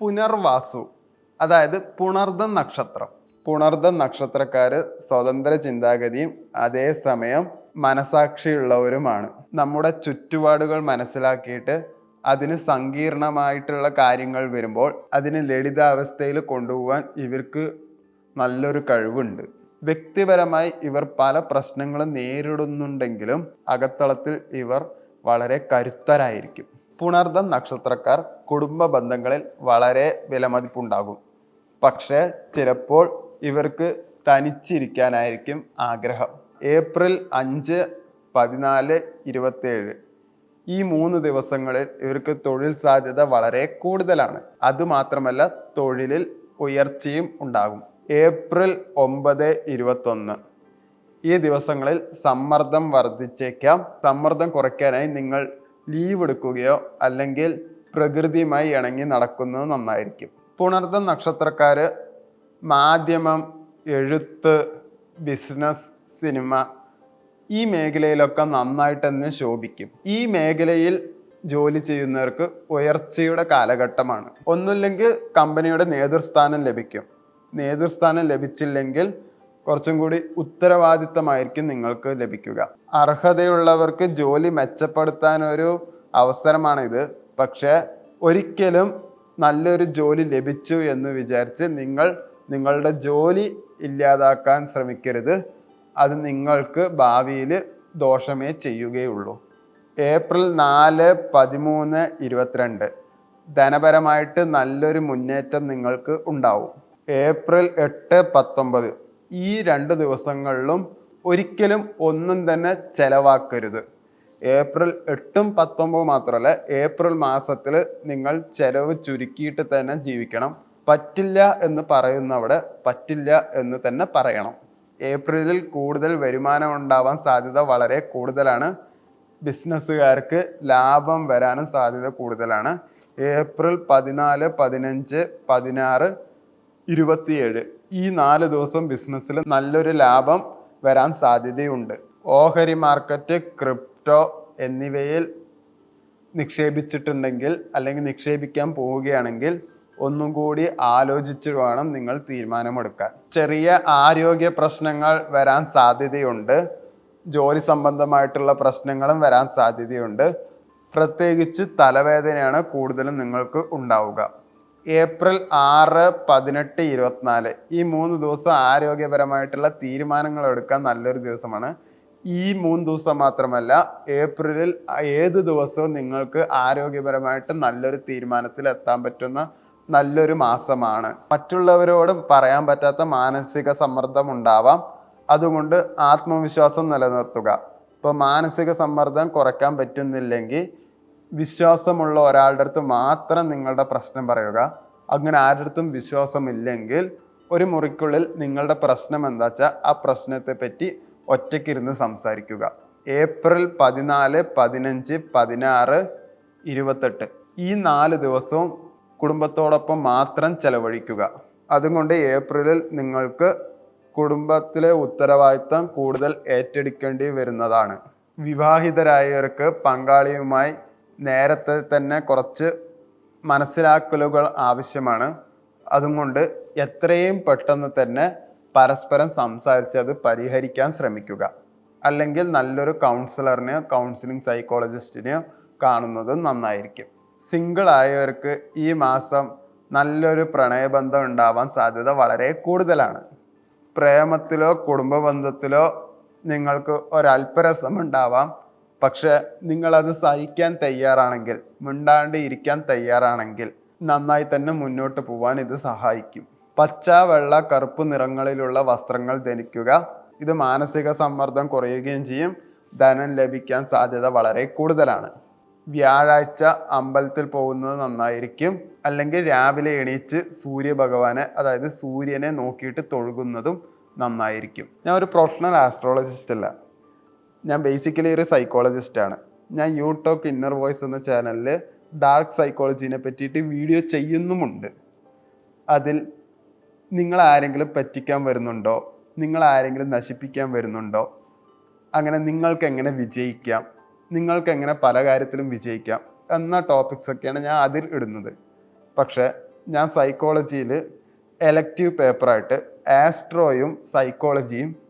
പുനർവാസു അതായത് പുണർദ നക്ഷത്രം. പുണർദ നക്ഷത്രക്കാർ സ്വതന്ത്ര ചിന്താഗതിയും അതേസമയം മനസാക്ഷിയുള്ളവരുമാണ്. നമ്മുടെ ചുറ്റുപാടുകൾ മനസ്സിലാക്കിയിട്ട് അതിന് സങ്കീർണമായിട്ടുള്ള കാര്യങ്ങൾ വരുമ്പോൾ അതിന് ലളിതാവസ്ഥയിൽ കൊണ്ടുപോകാൻ ഇവർക്ക് നല്ലൊരു കഴിവുണ്ട്. വ്യക്തിപരമായി ഇവർ പല പ്രശ്നങ്ങളും നേരിടുന്നുണ്ടെങ്കിലും അകത്തളത്തിൽ ഇവർ വളരെ കരുത്തരായിരിക്കും. പുണർദം നക്ഷത്രക്കാർ കുടുംബ ബന്ധങ്ങളിൽ വളരെ വിലമതിപ്പുണ്ടാകും. പക്ഷേ ചിലപ്പോൾ ഇവർക്ക് തനിച്ചിരിക്കാനായിരിക്കും ആഗ്രഹം. ഏപ്രിൽ അഞ്ച് പതിനാല് ഇരുപത്തേഴ്. ഈ മൂന്ന് ദിവസങ്ങളിൽ ഇവർക്ക് തൊഴിൽ സാധ്യത വളരെ കൂടുതലാണ്. അതുമാത്രമല്ല തൊഴിലിൽ ഉയർച്ചയും ഉണ്ടാകും. ഏപ്രിൽ ഒമ്പത് ഇരുപത്തൊന്ന്. ഈ ദിവസങ്ങളിൽ സമ്മർദ്ദം വർദ്ധിച്ചേക്കാം. സമ്മർദ്ദം കുറയ്ക്കാനായി നിങ്ങൾ ലീവ് എടുക്കുകയോ അല്ലെങ്കിൽ പ്രകൃതിയുമായി ഇണങ്ങി നടക്കുന്നത് നന്നായിരിക്കും. പുണർദം നക്ഷത്രക്കാർ മാധ്യമം എഴുത്ത് ബിസിനസ് സിനിമ ഈ മേഖലയിലൊക്കെ നന്നായിട്ട് തന്നെ ശോഭിക്കും. ഈ മേഖലയിൽ ജോലി ചെയ്യുന്നവർക്ക് ഉയർച്ചയുടെ കാലഘട്ടമാണ്. ഒന്നുമില്ലെങ്കിൽ കമ്പനിയുടെ നേതൃസ്ഥാനം ലഭിക്കും. നേതൃസ്ഥാനം ലഭിച്ചില്ലെങ്കിൽ കുറച്ചും കൂടി ഉത്തരവാദിത്തമായിരിക്കും നിങ്ങൾക്ക് ലഭിക്കുക. അർഹതയുള്ളവർക്ക് ജോലി മെച്ചപ്പെടുത്താൻ ഒരു അവസരമാണിത്. പക്ഷേ ഒരിക്കലും നല്ലൊരു ജോലി ലഭിച്ചു എന്ന് വിചാരിച്ച് നിങ്ങൾ നിങ്ങളുടെ ജോലി ഇല്ലാതാക്കാൻ ശ്രമിക്കരുത്. അത് നിങ്ങൾക്ക് ഭാവിയിൽ ദോഷമേ ചെയ്യുകയുള്ളൂ. ഏപ്രിൽ നാല് പതിമൂന്ന് ഇരുപത്തിരണ്ട്. ധനപരമായിട്ട് നല്ലൊരു മുന്നേറ്റം നിങ്ങൾക്ക് ഉണ്ടാവും. ഏപ്രിൽ എട്ട് പത്തൊമ്പത്. ഈ രണ്ട് ദിവസങ്ങളിലും ഒരിക്കലും ഒന്നും തന്നെ ചെലവാക്കരുത്. ഏപ്രിൽ എട്ടും പത്തൊമ്പതും മാത്രമല്ല ഏപ്രിൽ മാസത്തിൽ നിങ്ങൾ ചെലവ് ചുരുക്കിയിട്ട് തന്നെ ജീവിക്കണം. പറ്റില്ല എന്ന് പറയുന്നവിടെ പറ്റില്ല എന്ന് തന്നെ പറയണം. ഏപ്രിലിൽ കൂടുതൽ വരുമാനം ഉണ്ടാവാൻ സാധ്യത വളരെ കൂടുതലാണ്. ബിസിനസ്സുകാർക്ക് ലാഭം വരാനും സാധ്യത കൂടുതലാണ്. ഏപ്രിൽ പതിനാല് പതിനഞ്ച് പതിനാറ് ഇരുപത്തിയേഴ്. ഈ നാല് ദിവസം ബിസിനസ്സിൽ നല്ലൊരു ലാഭം വരാൻ സാധ്യതയുണ്ട്. ഓഹരി മാർക്കറ്റ് ക്രിപ്റ്റോ എന്നിവയിൽ നിക്ഷേപിച്ചിട്ടുണ്ടെങ്കിൽ അല്ലെങ്കിൽ നിക്ഷേപിക്കാൻ പോവുകയാണെങ്കിൽ ഒന്നും കൂടി ആലോചിച്ച് വേണം നിങ്ങൾ തീരുമാനമെടുക്കാൻ. ചെറിയ ആരോഗ്യ പ്രശ്നങ്ങൾ വരാൻ സാധ്യതയുണ്ട്. ജോലി സംബന്ധമായിട്ടുള്ള പ്രശ്നങ്ങളും വരാൻ സാധ്യതയുണ്ട്. പ്രത്യേകിച്ച് തലവേദനയാണ് കൂടുതലും നിങ്ങൾക്ക് ഉണ്ടാവുക. ഏപ്രിൽ ആറ് പതിനെട്ട് ഇരുപത്തിനാല്. ഈ മൂന്ന് ദിവസം ആരോഗ്യപരമായിട്ടുള്ള തീരുമാനങ്ങൾ എടുക്കാൻ നല്ലൊരു ദിവസമാണ്. ഈ മൂന്ന് ദിവസം മാത്രമല്ല ഏപ്രിലിൽ ഏത് ദിവസവും നിങ്ങൾക്ക് ആരോഗ്യപരമായിട്ട് നല്ലൊരു തീരുമാനത്തിൽ എത്താൻ പറ്റുന്ന നല്ലൊരു മാസമാണ്. മറ്റുള്ളവരോടും പറയാൻ പറ്റാത്ത മാനസിക സമ്മർദ്ദം ഉണ്ടാവാം. അതുകൊണ്ട് ആത്മവിശ്വാസം നിലനിർത്തുക. ഇപ്പോൾ മാനസിക സമ്മർദ്ദം കുറയ്ക്കാൻ പറ്റുന്നില്ലെങ്കിൽ വിശ്വാസമുള്ള ഒരാളുടെ അടുത്ത് മാത്രം നിങ്ങളുടെ പ്രശ്നം പറയുക. അങ്ങനെ ആരുടെ അടുത്തും വിശ്വാസമില്ലെങ്കിൽ ഒരു മുറിക്കുള്ളിൽ നിങ്ങളുടെ പ്രശ്നം എന്താ വെച്ചാൽ ആ പ്രശ്നത്തെ പറ്റി ഒറ്റയ്ക്കിരുന്ന് സംസാരിക്കുക. ഏപ്രിൽ പതിനാല് പതിനഞ്ച് പതിനാറ് ഇരുപത്തെട്ട്. ഈ നാല് ദിവസവും കുടുംബത്തോടൊപ്പം മാത്രം ചെലവഴിക്കുക. അതുകൊണ്ട് ഏപ്രിലിൽ നിങ്ങൾക്ക് കുടുംബത്തിലെ ഉത്തരവാദിത്തം കൂടുതൽ ഏറ്റെടുക്കേണ്ടി വരുന്നതാണ്. വിവാഹിതരായവർക്ക് പങ്കാളിയുമായി നേരത്തെ തന്നെ കുറച്ച് മനസ്സിലാക്കലുകൾ ആവശ്യമാണ്. അതുകൊണ്ട് എത്രയും പെട്ടെന്ന് തന്നെ പരസ്പരം സംസാരിച്ച് അത് പരിഹരിക്കാൻ ശ്രമിക്കുക. അല്ലെങ്കിൽ നല്ലൊരു കൗൺസിലറിനെയോ കൗൺസിലിംഗ് സൈക്കോളജിസ്റ്റിനെയോ കാണുന്നത് നന്നായിരിക്കും. സിംഗിൾ ആയവർക്ക് ഈ മാസം നല്ലൊരു പ്രണയബന്ധം ഉണ്ടാവാൻ സാധ്യത വളരെ കൂടുതലാണ്. പ്രേമത്തിലോ കുടുംബ ബന്ധത്തിലോ നിങ്ങൾക്ക് ഒരല്പരസം ഉണ്ടാവാം പക്ഷെ നിങ്ങളത് സഹിക്കാൻ തയ്യാറാണെങ്കിൽ മിണ്ടാണ്ട് ഇരിക്കാൻ തയ്യാറാണെങ്കിൽ നന്നായി തന്നെ മുന്നോട്ട് പോവാൻ ഇത് സഹായിക്കും. പച്ച വെള്ള കറുപ്പ് നിറങ്ങളിലുള്ള വസ്ത്രങ്ങൾ ധരിക്കുക ഇത് മാനസിക സമ്മർദ്ദം കുറയുകയും ചെയ്യും ധനം ലഭിക്കാൻ സാധ്യത വളരെ കൂടുതലാണ്. വ്യാഴാഴ്ച അമ്പലത്തിൽ പോകുന്നത് നന്നായിരിക്കും. അല്ലെങ്കിൽ രാവിലെ എണീച്ച് സൂര്യഭഗവാനെ അതായത് സൂര്യനെ നോക്കിയിട്ട് തൊഴുകുന്നതും നന്നായിരിക്കും. ഞാൻ ഒരു പ്രൊഫഷണൽ ആസ്ട്രോളജിസ്റ്റ് അല്ല. ഞാൻ ബേസിക്കലി ഒരു സൈക്കോളജിസ്റ്റാണ് ഞാൻ യൂടോക്ക് ഇന്നർ വോയിസ് എന്ന ചാനലിൽ ഡാർക്ക് സൈക്കോളജീനെ പറ്റിയിട്ട് വീഡിയോ ചെയ്യുന്നുമുണ്ട്. അതിൽ നിങ്ങൾ ആരെങ്കിലും പറ്റിക്കാൻ വരുന്നുണ്ടോ? നിങ്ങൾ ആരെങ്കിലും നശിപ്പിക്കാൻ വരുന്നുണ്ടോ? അങ്ങനെ നിങ്ങൾക്ക് എങ്ങനെ വിജയിക്കാം? നിങ്ങൾക്ക് എങ്ങനെ പല കാര്യത്തിലും വിജയിക്കാം? എന്ന ടോപ്പിക്സ് ഒക്കെയാണ് ഞാൻ അതിൽ ഇടുന്നത്. പക്ഷേ ഞാൻ സൈക്കോളജിയിൽ എലക്റ്റീവ് പേപ്പറായിട്ട് ആസ്ട്രോയും സൈക്കോളജിയും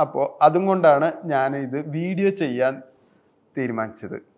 അപ്പോൾ അതും കൊണ്ടാണ് ഞാൻ ഇത് വീഡിയോ ചെയ്യാൻ തീരുമാനിച്ചത്.